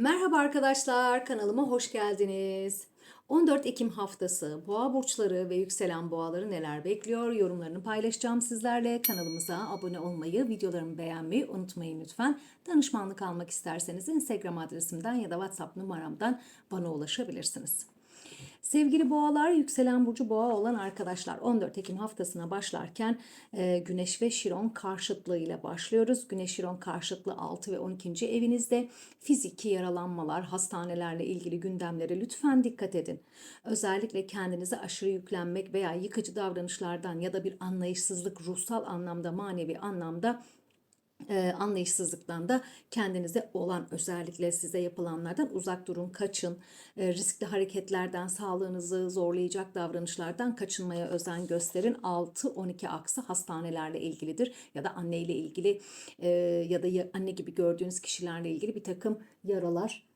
Merhaba arkadaşlar, kanalıma hoş geldiniz. 14 Ekim haftası boğa burçları ve yükselen boğaları neler bekliyor? Yorumlarını paylaşacağım sizlerle. Kanalımıza abone olmayı, videolarımı beğenmeyi unutmayın lütfen. Danışmanlık almak isterseniz Instagram adresimden ya da WhatsApp numaramdan bana ulaşabilirsiniz. Sevgili boğalar, yükselen burcu boğa olan arkadaşlar 14 Ekim haftasına başlarken e, Güneş ve Şiron karşıtlığı ile başlıyoruz. Güneş Şiron karşıtlığı 6 ve 12. evinizde fiziki yaralanmalar, hastanelerle ilgili gündemlere lütfen dikkat edin. Özellikle kendinize aşırı yüklenmek veya yıkıcı davranışlardan ya da bir anlayışsızlık ruhsal anlamda, manevi anlamda e, anlayışsızlıktan da kendinize olan özellikle size yapılanlardan uzak durun, kaçın. E, riskli hareketlerden, sağlığınızı zorlayacak davranışlardan kaçınmaya özen gösterin. 6-12 aksı hastanelerle ilgilidir ya da anne ile ilgili e, ya da anne gibi gördüğünüz kişilerle ilgili bir takım yaralar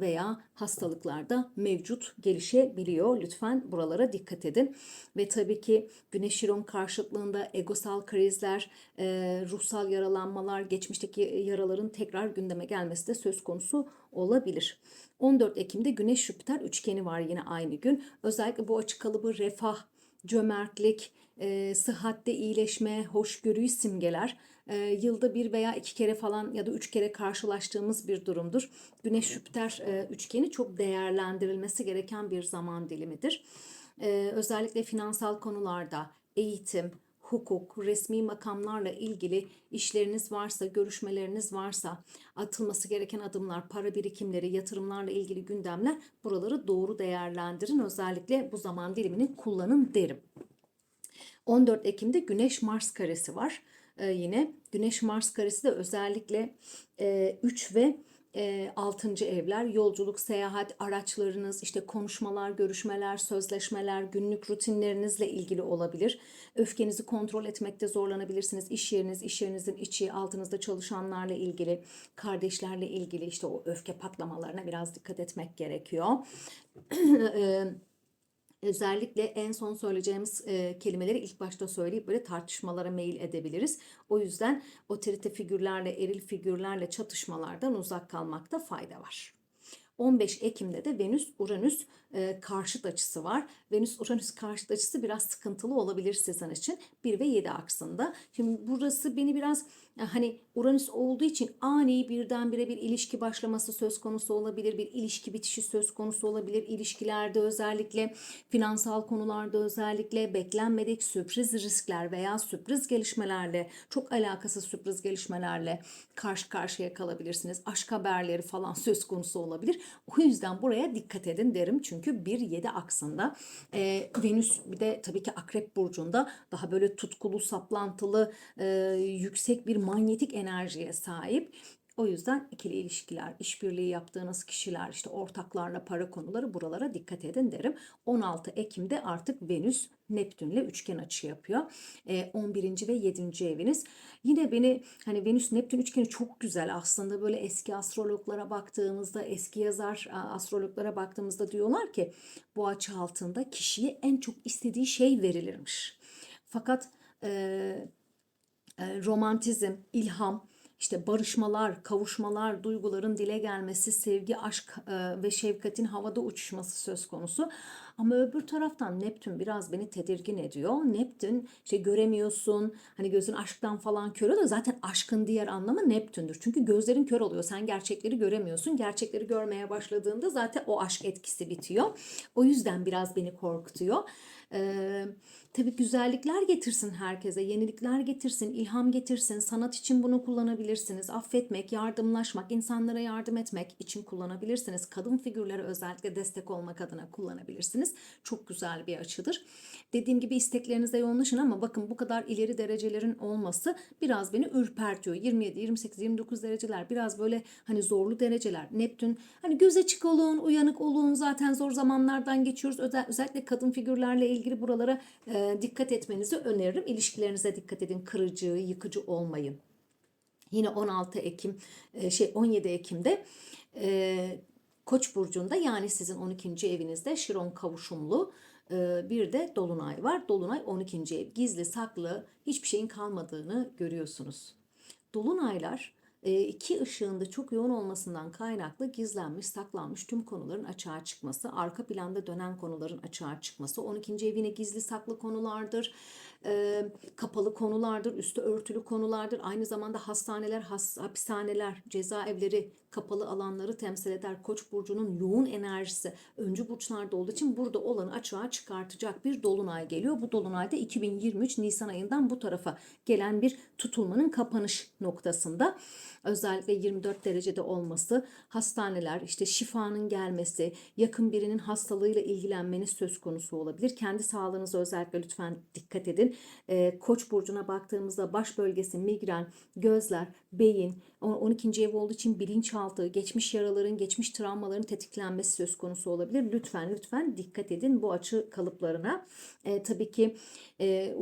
veya hastalıklarda mevcut gelişebiliyor. Lütfen buralara dikkat edin. Ve tabii ki Güneş Şiron karşıtlığında egosal krizler, e, ruhsal yaralanmalar, geçmişteki yaraların tekrar gündeme gelmesi de söz konusu olabilir. 14 Ekim'de Güneş Jüpiter üçgeni var yine aynı gün. Özellikle bu açık kalıbı refah, cömertlik, e, sıhhatte iyileşme, hoşgörüyü simgeler. E, yılda bir veya iki kere falan ya da üç kere karşılaştığımız bir durumdur. Güneş Jüpiter e, üçgeni çok değerlendirilmesi gereken bir zaman dilimidir. E, özellikle finansal konularda eğitim, hukuk, resmi makamlarla ilgili işleriniz varsa, görüşmeleriniz varsa, atılması gereken adımlar, para birikimleri, yatırımlarla ilgili gündemler buraları doğru değerlendirin. Özellikle bu zaman dilimini kullanın derim. 14 Ekim'de Güneş Mars karesi var. Ee, yine Güneş Mars karesi de özellikle e, 3 ve e, 6. evler, yolculuk, seyahat, araçlarınız, işte konuşmalar, görüşmeler, sözleşmeler, günlük rutinlerinizle ilgili olabilir. Öfkenizi kontrol etmekte zorlanabilirsiniz. İş yeriniz, iş yerinizin içi, altınızda çalışanlarla ilgili, kardeşlerle ilgili işte o öfke patlamalarına biraz dikkat etmek gerekiyor. Özellikle en son söyleyeceğimiz e, kelimeleri ilk başta söyleyip böyle tartışmalara meyil edebiliriz. O yüzden otorite figürlerle, eril figürlerle çatışmalardan uzak kalmakta fayda var. 15 Ekim'de de Venüs Uranüs e, karşıt açısı var. Venüs Uranüs karşıt açısı biraz sıkıntılı olabilir sizin için 1 ve 7 aksında. Şimdi burası beni biraz hani Uranüs olduğu için ani birdenbire bir ilişki başlaması söz konusu olabilir. Bir ilişki bitişi söz konusu olabilir. İlişkilerde özellikle finansal konularda özellikle beklenmedik sürpriz riskler veya sürpriz gelişmelerle çok alakasız sürpriz gelişmelerle karşı karşıya kalabilirsiniz. Aşk haberleri falan söz konusu olabilir. O yüzden buraya dikkat edin derim. Çünkü 1-7 aksında e, Venüs bir de tabii ki Akrep Burcu'nda daha böyle tutkulu, saplantılı, e, yüksek bir manyetik enerjiye sahip. O yüzden ikili ilişkiler, işbirliği yaptığınız kişiler, işte ortaklarla para konuları buralara dikkat edin derim. 16 Ekim'de artık Venüs Neptün'le üçgen açı yapıyor. E, 11. ve 7. eviniz. Yine beni hani Venüs Neptün üçgeni çok güzel aslında böyle eski astrologlara baktığımızda, eski yazar astrologlara baktığımızda diyorlar ki bu açı altında kişiye en çok istediği şey verilirmiş. Fakat e, romantizm, ilham, işte barışmalar, kavuşmalar, duyguların dile gelmesi, sevgi, aşk e, ve şefkatin havada uçuşması söz konusu. Ama öbür taraftan Neptün biraz beni tedirgin ediyor. Neptün işte göremiyorsun, hani gözün aşktan falan kör oluyor. Zaten aşkın diğer anlamı Neptün'dür. Çünkü gözlerin kör oluyor. Sen gerçekleri göremiyorsun. Gerçekleri görmeye başladığında zaten o aşk etkisi bitiyor. O yüzden biraz beni korkutuyor. Ee, tabii güzellikler getirsin herkese, yenilikler getirsin, ilham getirsin. Sanat için bunu kullanabilirsiniz. Affetmek, yardımlaşmak, insanlara yardım etmek için kullanabilirsiniz. Kadın figürlere özellikle destek olmak adına kullanabilirsiniz. Çok güzel bir açıdır. Dediğim gibi isteklerinize yoğunlaşın ama bakın bu kadar ileri derecelerin olması biraz beni ürpertiyor. 27, 28, 29 dereceler biraz böyle hani zorlu dereceler. Neptün hani göz açık olun, uyanık olun. Zaten zor zamanlardan geçiyoruz. Özel, özellikle kadın figürlerle ilgili buralara e, dikkat etmenizi öneririm. İlişkilerinize dikkat edin. Kırıcı, yıkıcı olmayın. Yine 16 Ekim e, şey 17 Ekim'de e, Koç burcunda yani sizin 12. evinizde Şiron kavuşumlu bir de dolunay var. Dolunay 12. ev. Gizli, saklı hiçbir şeyin kalmadığını görüyorsunuz. Dolunaylar iki ışığında çok yoğun olmasından kaynaklı gizlenmiş, saklanmış tüm konuların açığa çıkması, arka planda dönen konuların açığa çıkması, 12. ev yine gizli saklı konulardır, e, kapalı konulardır, üstü örtülü konulardır. Aynı zamanda hastaneler, has, hapishaneler, cezaevleri, kapalı alanları temsil eder. Koç burcunun yoğun enerjisi öncü burçlarda olduğu için burada olanı açığa çıkartacak bir dolunay geliyor. Bu dolunayda 2023 Nisan ayından bu tarafa gelen bir tutulmanın kapanış noktasında özellikle 24 derecede olması, hastaneler, işte şifanın gelmesi, yakın birinin hastalığıyla ilgilenmeniz söz konusu olabilir. Kendi sağlığınıza özellikle lütfen dikkat edin. Ee, Koç burcuna baktığımızda baş bölgesi, migren, gözler, beyin, o- 12. ev olduğu için bilinçaltı, geçmiş yaraların, geçmiş travmaların tetiklenmesi söz konusu olabilir. Lütfen lütfen dikkat edin bu açı kalıplarına. Ee, tabii ki e,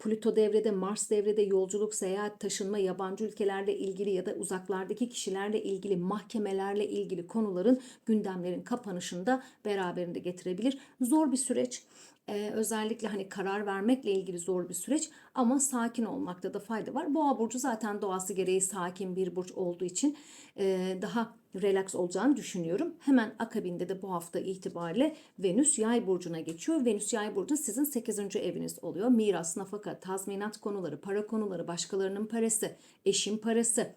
Plüto devrede, Mars devrede yolculuk, seyahat, taşınma, yabancı ülkelerle ilgili ya da uzaklardaki kişilerle ilgili, mahkemelerle ilgili konuların gündemlerin kapanışında beraberinde getirebilir. Zor bir süreç. Ee, özellikle hani karar vermekle ilgili zor bir süreç ama sakin olmakta da fayda var. Boğa burcu zaten doğası gereği sakin bir burç olduğu için e, daha relax olacağını düşünüyorum. Hemen akabinde de bu hafta itibariyle Venüs yay burcuna geçiyor. Venüs yay burcu sizin 8. eviniz oluyor. Miras, nafaka, tazminat konuları, para konuları, başkalarının parası, eşin parası,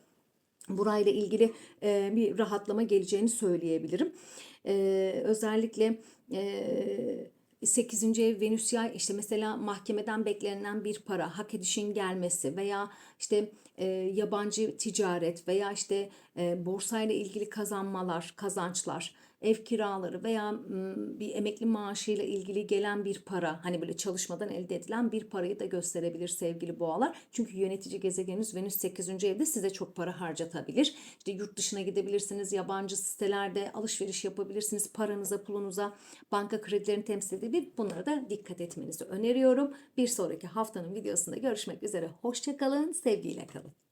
burayla ilgili e, bir rahatlama geleceğini söyleyebilirim. E, özellikle e, 8. ev Venüs yay işte mesela mahkemeden beklenen bir para, hak edişin gelmesi veya işte e, yabancı ticaret veya işte e, borsayla ilgili kazanmalar, kazançlar, ev kiraları veya bir emekli maaşıyla ilgili gelen bir para hani böyle çalışmadan elde edilen bir parayı da gösterebilir sevgili boğalar. Çünkü yönetici gezegeniniz Venüs 8. evde size çok para harcatabilir. İşte yurt dışına gidebilirsiniz, yabancı sitelerde alışveriş yapabilirsiniz. Paranıza, pulunuza, banka kredilerini temsil edebilir. Bunlara da dikkat etmenizi öneriyorum. Bir sonraki haftanın videosunda görüşmek üzere. Hoşçakalın, sevgiyle kalın.